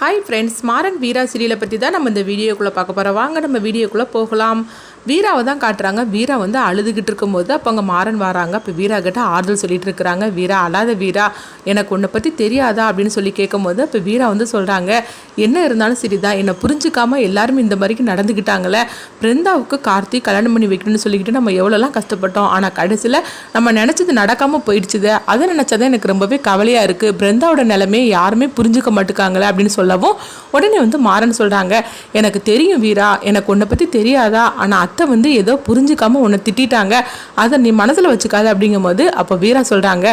Hi friends Maran வீரா சீரியலை பற்றி தான் நம்ம இந்த வீடியோக்குள்ளே பார்க்க போகிறோம் வாங்க நம்ம வீடியோக்குள்ளே போகலாம். வீராவை தான் காட்டுறாங்க. வீரா வந்து அழுதுகிட்டு இருக்கும்போது அப்போ அங்கே மாறன் வராங்க. இப்போ வீரா கிட்ட ஆறுதல் சொல்லிட்டு இருக்கிறாங்க. வீரா அழாத வீரா எனக்கு உன்னை பற்றி தெரியாதா? அப்படின்னு சொல்லி கேட்கும்போது அப்போ வீரா வந்து சொல்கிறாங்க என்ன இருந்தாலும் சரிதான். என்னை புரிஞ்சுக்காம எல்லாருமே இந்த மாதிரிக்கு நடந்துக்கிட்டாங்களே பிருந்தாவுக்கு கார்த்திக் கல்யாணம் பண்ணி வைக்கணும்னு சொல்லிக்கிட்டு நம்ம எவ்வளோலாம் கஷ்டப்பட்டோம். ஆனால் கடைசியில் நம்ம நினச்சது நடக்காமல் போயிடுச்சுது. அதை நினச்சதான் எனக்கு ரொம்பவே கவலையாக இருக்குது பிருந்தாவோட நிலைமையை யாருமே புரிஞ்சுக்க மாட்டுக்காங்களே அப்படின்னு சொல்லவும் உடனே வந்து மாறன் சொல்கிறாங்க எனக்கு தெரியும் வீரா எனக்கு உன்னை பற்றி தெரியாதா? ஆனால் அத்தை வந்து ஏதோ புரிஞ்சுக்காம உன்னை திட்டிட்டாங்க. அதை நீ மனசில் வச்சுக்காத அப்படிங்கும்போது அப்போ வீரா சொல்கிறாங்க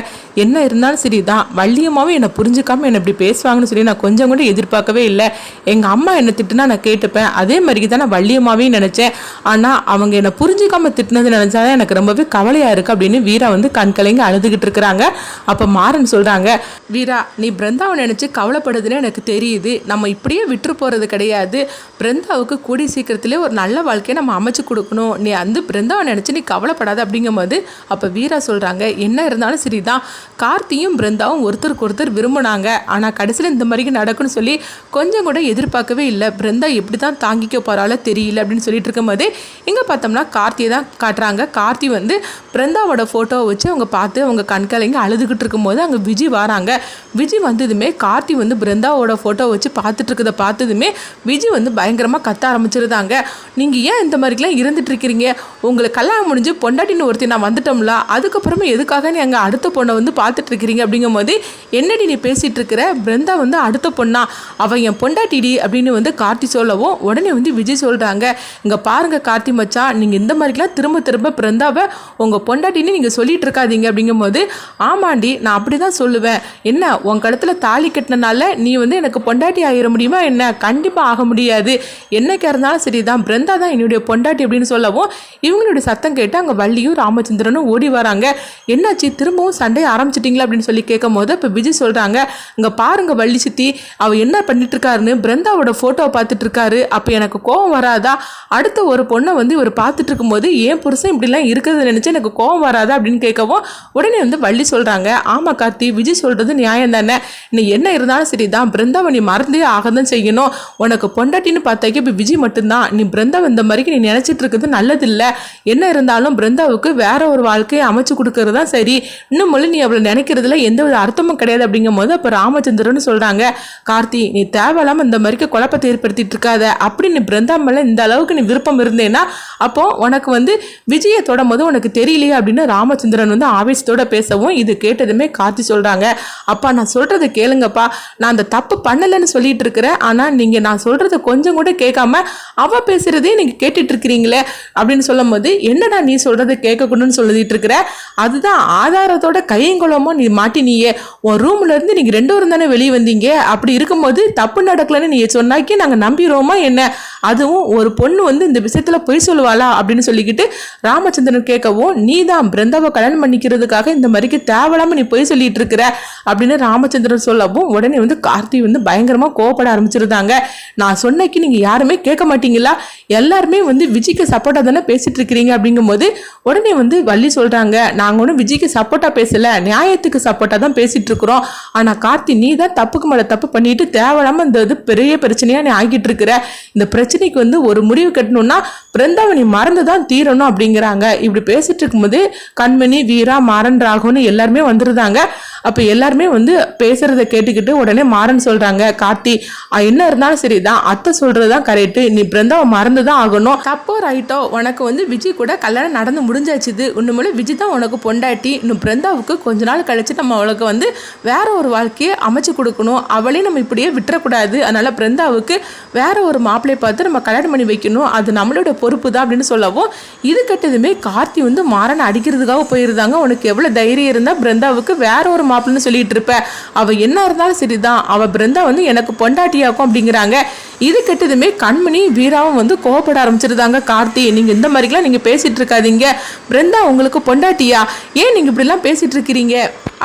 என்ன இருந்தாலும் சரி தான் வள்ளியம்மாவும் என்னை புரிஞ்சுக்காம என்னை இப்படி பேசுவாங்கன்னு சொல்லி நான் கொஞ்சம் கூட எதிர்பார்க்கவே இல்லை. எங்கள் அம்மா என்னை திட்டுனா நான் கேட்டுப்பேன். அதே மாதிரி தான் நான் வள்ளியம்மாவையும் நினச்சேன். ஆனால் அவங்க என்னை புரிஞ்சுக்காம திட்டினது நினச்சாதான் எனக்கு ரொம்பவே கவலையாக இருக்குது அப்படின்னு வீரா வந்து கண்கலைங்க அழுதுகிட்டு இருக்கிறாங்க. அப்போ மாறன் சொல்கிறாங்க வீரா நீ பிருந்தாவை நினச்சி கவலைப்படுதுன்னு எனக்கு தெரியுது. நம்ம இப்படியே விட்டு போகிறது கிடையாது. பிருந்தாவுக்கு கூடி சீக்கிரத்திலே ஒரு நல்ல வாழ்க்கையை நம்ம அமைச்சு கொடுக்கணும். நீ அந்த பிருந்தாவை நினச்சி நீ கவலைப்படாத அப்படிங்கும்போது அப்போ வீரா சொல்கிறாங்க என்ன இருந்தாலும் சரிதான். கார்த்தியும் பிருந்தாவும் ஒருத்தருக்கு ஒருத்தர் விரும்பினாங்க. ஆனால் கடைசியில் இந்த மாதிரி நடக்கும்னு சொல்லி கொஞ்சம் கூட எதிர்பார்க்கவே இல்லை. பிருந்தா எப்படி தான் தாங்கிக்க போகிறாளோ தெரியல அப்படின்னு சொல்லிட்டு இருக்கும்போது இங்கே பார்த்தோம்னா கார்த்தியை தான் காட்டுறாங்க. கார்த்தி வந்து பிருந்தாவோட ஃபோட்டோவை வச்சு அவங்க பார்த்து அவங்க கண்கலைங்க அழுதுகிட்டு இருக்கும்போது அங்கே விஜய் வராங்க. விஜய் வந்ததுமே கார்த்தி வந்து பிருந்தாவோட ஃபோட்டோ வச்சு பார்த்துட்டுருக்கத பார்த்ததுமே விஜய் வந்து பயங்கரமாக கத்த ஆரம்பிச்சிருந்தாங்க. நீங்கள் ஏன் இந்த மாதிரிலாம் இருந்துட்டுருக்கிறீங்க உங்களுக்கு கல்யாணம் முடிஞ்சு பொண்டாட்டின்னு ஒருத்தி நான் வந்துட்டோம்ல அதுக்கப்புறமா எதுக்காக நீ அங்கே அடுத்த பொண்ணை வந்து பார்த்துட்டு இருக்கிறீங்க அப்படிங்கும்போது என்னடி நீ பேசிகிட்டு இருக்கிற பிருந்தா வந்து அடுத்த பொண்ணா? அவன் என் பொண்டாட்டிடி அப்படின்னு வந்து கார்த்தி சொல்லவும் உடனே வந்து விஜய் சொல்கிறாங்க இங்கே பாருங்க கார்த்தி மச்சா நீங்கள் இந்த மாதிரிலாம் திரும்ப திரும்ப பிறந்தாவை உங்கள் பொண்டாட்டின்னு நீங்கள் சொல்லிட்டு இருக்காதீங்க அப்படிங்கும்போது ஆமாண்டி நான் அப்படி தான் சொல்லுவேன். என்ன உன் கடத்தில் தாலி கட்டினனால நீ வந்து எனக்கு பொண்டாட்டி ஆகிட முடியுமா என்ன? கண்டிப்பாக ஆக முடியாது. என்னைக்கா இருந்தாலும் சரி தான் பிருந்தா தான் என்னுடைய பொண்டாட்டி அப்படின்னு சொல்லவும் இவங்களுடைய சத்தம் கேட்டு அங்கே வள்ளியும் ராமச்சந்திரனும் ஓடி வராங்க. என்னாச்சு? திரும்பவும் சண்டையை ஆரம்பிச்சிட்டிங்களா அப்படின்னு சொல்லி கேட்கும் போது இப்போ விஜய் சொல்கிறாங்க இங்கே பாருங்க வள்ளி சித்தி அவ என்ன பண்ணிட்டு இருக்காருன்னு பிருந்தாவோட ஃபோட்டோவை பார்த்துட்டு இருக்காரு அப்போ எனக்கு கோவம் வராதா? அடுத்த ஒரு பொண்ணை வந்து இவர் பார்த்துட்டு இருக்கும்போது ஏன் புருஷன் இப்படிலாம் இருக்கிறது நினச்சி எனக்கு கோவம் வராதா? அப்படின்னு கேட்கவும் உடனே வந்து வள்ளி சொல்கிறாங்க ஆமாம் கார்த்தி விஜய் சொல்கிறது நியாயம் தானே நீ என்ன இருந்தாலும் சரி தான் பிருந்தாவை நீ மறந்தே ஆக தான் செய்யணும். உனக்கு பொண்டாட்டின்னு பார்த்தாக்கி இப்போ விஜய் மட்டும்தான். நீ பிருந்தா இந்த மாதிரிக்கு நீ நினச்சிட்டு இருக்கிறது நல்லதில்லை. என்ன இருந்தாலும் பிருந்தாவுக்கு வேற ஒரு வாழ்க்கையை அமைச்சு கொடுக்கறது தான் சரி. இன்னும் மொழி நீ அவளை நினைக்கிறதுல எந்த ஒரு அர்த்தமும் கிடையாது அப்படிங்கும் போது அப்போ ராமச்சந்திரன் சொல்கிறாங்க கார்த்தி நீ தேவையில்லாமல் இந்த மாதிரிக்கு குழப்பத்தை ஏற்படுத்திட்டு இருக்காத. அப்படி நீ பிருந்தா மேலே இந்த அளவுக்கு நீ விருப்பம் இருந்தேன்னா அப்போ உனக்கு வந்து விஜயை தொடும் போது உனக்கு தெரியலையே அப்படின்னு ராமச்சந்திரன் வந்து ஆவேசத்தோட பேசவும் இது கேட்டதுமே கார்த்தி சொல்கிறாங்க அப்பா நான் சொல்கிறத கேளுங்கப்பா. நான் அந்த தப்பு இல்லைன்னு சொல்லிட்டு இருக்கிறேன் ஆனால் நீங்கள் நான் சொல்கிறத கொஞ்சம் கூட கேட்காம அவ பேசுகிறதே நீங்கள் கேட்டுட்டு இருக்கிறீங்களே அப்படின்னு சொல்லும் போது என்னடா நீ சொல்கிறத கேட்கக்கூடன்னு சொல்லிட்டு இருக்கிற அதுதான் ஆதாரத்தோட கையங்குளமோ நீ மாட்டினியே. உன் ரூம்ல இருந்து நீங்கள் ரெண்டு பேரும் தானே வெளியே வந்தீங்க. அப்படி இருக்கும்போது தப்பு நடக்கலன்னு நீ சொன்னாக்கி நாங்கள் நம்பிடுவோமா என்ன? அதுவும் ஒரு பொண்ணு வந்து இந்த விஷயத்தில் பொய் சொல்லுவாளா அப்படின்னு சொல்லிக்கிட்டு ராமச்சந்திரன் கேட்கவும் நீ தான் பிருந்தாவை கல்யாணம் பண்ணிக்கிறதுக்காக இந்த மாதிரிக்கு தேவையில்லாமல் நீ பொய் சொல்லிட்டு இருக்கிற அப்படின்னு ராமச்சந்திரன் சொல்லவும் உடனே வந்து கார்த்தி வந்து பயங்கரமாக கோவப்பட ஆரம்பிச்சிருந்தாங்க. நான் சொன்னக்கு நீங்கள் யாருமே கேட்க மாட்டீங்களா? எல்லாருமே வந்து விஜய்க்கு சப்போர்ட்டா தானே பேசிட்டு இருக்கிறீங்க? அப்படிங்கும்போது உடனே வந்து வள்ளி சொல்கிறாங்க நாங்கள் ஒன்றும் விஜய்க்கு சப்போர்ட்டாக பேசலை நியாயத்துக்கு சப்போர்ட்டாக தான் பேசிட்டு இருக்கிறோம். ஆனால் கார்த்தி நீ தான் தப்புக்கு மேலே தப்பு பண்ணிட்டு தேவையில்லாமல் இந்த இது பெரிய பிரச்சனையாக நீ ஆகிட்டு இருக்கிற. இந்த பிரச்சனை பிரச்சனைக்கு வந்து ஒரு முடிவு கட்டணும்னா பிருந்தாவணி நீ மறந்து தான் தீரணும் அப்படிங்கிறாங்க. இப்படி பேசிட்டு இருக்கும்போது கண்மணி வீரா மாறன் ராகவன் எல்லாருமே வந்துருந்தாங்க. அப்போ எல்லாருமே வந்து பேசுறத கேட்டுக்கிட்டு உடனே மாறன் சொல்றாங்க கார்த்தி என்ன இருந்தாலும் சரிதான் அத்தை சொல்றது தான் கரெக்டு நீ பிருந்தாவை மறந்து தான் ஆகணும். தப்போ ரைட்டோ உனக்கு வந்து விஜய் கூட கல்யாணம் நடந்து முடிஞ்சாச்சுது இன்னுமே விஜய் தான் உனக்கு பொண்டாட்டி. இன்னும் பிருந்தாவுக்கு கொஞ்ச நாள் கழிச்சு நம்ம அவளுக்கு வந்து வேற ஒரு வாழ்க்கையை அமைச்சு கொடுக்கணும். அவளையும் நம்ம இப்படியே விட்டுறக்கூடாது. அதனால பிருந்தாவுக்கு வேற ஒரு மாப்பிள்ளை பார்த்து நம்ம கல்யாணம் பண்ணி வைக்கணும். அது நம்மளோட பொறுப்பு தான் அப்படின்னு சொல்லவும் இது கெட்டதுமே கார்த்தி வந்து மாறனை அடிக்கிறதுக்காக போயிருந்தாங்க. உனக்கு எவ்வளோ தைரியம் இருந்தால் பிருந்தாவுக்கு வேற ஒரு மாப்பிள்ளைன்னு சொல்லிட்டு இருப்ப. அவள் என்ன இருந்தாலும் சரிதான். அவள் பிருந்தா வந்து எனக்கு பொண்டாட்டியாக்கும் அப்படிங்கிறாங்க. இது கெட்டதுமே கண்மணி வீராவும் வந்து கோவப்பட ஆரம்பிச்சிருந்தாங்க. கார்த்தி நீங்கள் இந்த மாதிரிலாம் நீங்கள் பேசிகிட்டு இருக்காதீங்க. பிருந்தா உங்களுக்கு பொண்டாட்டியா? ஏன் நீங்கள் இப்படிலாம் பேசிகிட்டு இருக்கிறீங்க?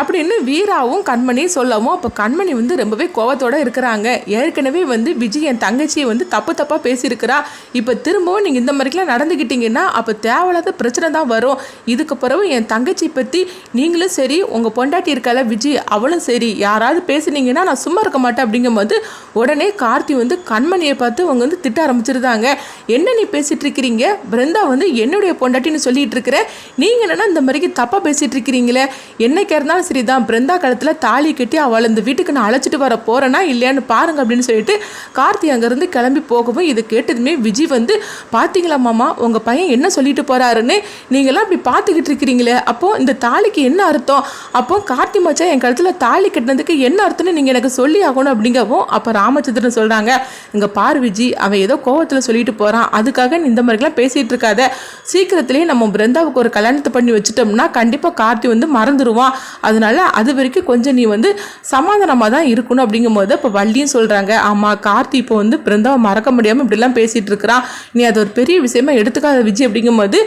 அப்படின்னு வீராவும் கண்மணி சொல்லவும் அப்போ கண்மணி வந்து ரொம்பவே கோவத்தோட இருக்கிறாங்க. ஏற்கனவே வந்து விஜய் என் தங்கச்சியை வந்து தப்பு தப்பாக பேசியிருக்கிறா. இப்போ திரும்பவும் நீங்கள் இந்த மாதிரிலாம் நடந்துக்கிட்டீங்கன்னா அப்போ தேவையில்லாத பிரச்சனை தான் வரும். இதுக்கு பிறகு என் தங்கச்சி பற்றி நீங்களும் சரி உங்கள் பொண்டாட்டி இருக்கால விஜய் அவளும் சரி. யாராவது பேசுனீங்கன்னா நான் சும்மா இருக்க மாட்டேன் அப்படிங்கும்போது உடனே கார்த்தி வந்து கண் கண்மணியை பார்த்து அவங்க வந்து திட்ட ஆரம்பிச்சிருந்தாங்க. என்ன நீ பேசிட்டு இருக்கிறீங்க பிருந்தா வந்து என்னுடைய பொண்டாட்டின்னு சொல்லிட்டு இருக்கிற நீங்கள் என்னன்னா இந்த மாதிரிக்கு தப்பாக பேசிட்டு இருக்கிறீங்களே என்னைக்கா இருந்தாலும் சரி தான் பிருந்தா காலத்தில் தாலி கட்டி அவளை இந்த வீட்டுக்கு நான் அழைச்சிட்டு வர போறேனா இல்லையான்னு பாருங்க அப்படின்னு சொல்லிட்டு கார்த்தி அங்கேருந்து கிளம்பி போகவும் இது கேட்டதுமே விஜய் வந்து பார்த்தீங்களா மாமா உங்கள் பையன் என்ன சொல்லிட்டு போறாருன்னு? நீங்களாம் இப்படி பார்த்துக்கிட்டு இருக்கிறீங்களே அப்போ இந்த தாலிக்கு என்ன அர்த்தம்? அப்போ கார்த்தி மச்சா என் கழுத்தில் தாலி கட்டினதுக்கு என்ன அர்த்தம்னு நீங்கள் எனக்கு சொல்லி ஆகணும் அப்படிங்கவும் அப்போ ராமச்சந்திரன் சொல்கிறாங்க இங்கே பார் விஜி அவன் ஏதோ கோவத்தில் சொல்லிட்டு போகிறான் அதுக்காக நீ இந்த மாதிரிலாம் பேசிகிட்டு இருக்காத. சீக்கிரத்திலேயே நம்ம பிருந்தாவுக்கு ஒரு கல்யாணத்தை பண்ணி வச்சுட்டோம்னா கண்டிப்பாக கார்த்தி வந்து மறந்துடுவான் அதனால அது வரைக்கும் கொஞ்சம் நீ வந்து சமாதானமாக தான் இருக்கணும் அப்படிங்கும்போது இப்போ வள்ளியும் சொல்கிறாங்க ஆமாம் கார்த்தி இப்போ வந்து பிருந்தாவை மறக்க முடியாமல் இப்படிலாம் பேசிகிட்டு இருக்கிறான். நீ அது ஒரு பெரிய விஷயமா எடுத்துக்காத விஜய் அப்படிங்கும்போது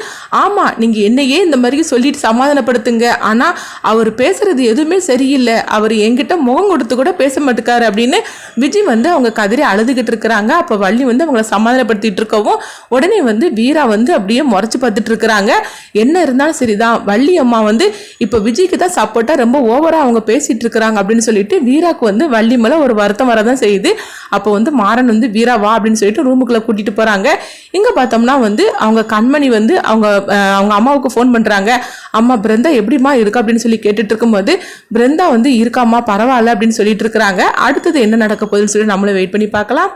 ஆமாம் நீங்கள் என்னையே இந்த மாதிரி சொல்லிட்டு சமாதானப்படுத்துங்க. ஆனால் அவர் பேசுறது எதுவுமே சரியில்லை. அவர் என்கிட்ட முகம் கொடுத்து கூட பேச மாட்டேக்காரு அப்படின்னு விஜய் வந்து அவங்க கதறி அழுதுகிட்டு இருக்கிறாங்க அப்போ வள்ளி வந்து அவங்கள சமாதானப்படுத்திட்டு இருக்கவும் உடனே வந்து வீரா வந்து அப்படியே முறைச்சு பார்த்துட்டு இருக்கிறாங்க. என்ன இருந்தாலும் சரிதான். வள்ளி அம்மா வந்து இப்போ விஜய்க்கு தான் சப்போர்ட்டாக ரொம்ப ஓவராக அவங்க பேசிட்டு இருக்கிறாங்க அப்படின்னு சொல்லிட்டு வீராக்கு வந்து வள்ளி மேலே ஒரு வருத்தம் வரதான் செய்யுது. அப்போ வந்து மாறன் வந்து வீரா வா அப்படின்னு சொல்லிட்டு ரூமுக்குள்ளே கூட்டிட்டு போகிறாங்க இங்கே பார்த்தோம்னா வந்து அவங்க கண்மணி வந்து அவங்க அவங்க அம்மாவுக்கு ஃபோன் பண்ணுறாங்க அம்மா பிருந்தா எப்படிம்மா இருக்கா? அப்படின்னு சொல்லி கேட்டுட்டு இருக்கும்போது பிருந்தா வந்து இருக்காம்மா பரவாயில்ல அப்படின்னு சொல்லிட்டு இருக்கிறாங்க. அடுத்தது என்ன நடக்க போகுதுன்னு சொல்லி நம்மளும் வெயிட் பண்ணி பார்க்கலாம்.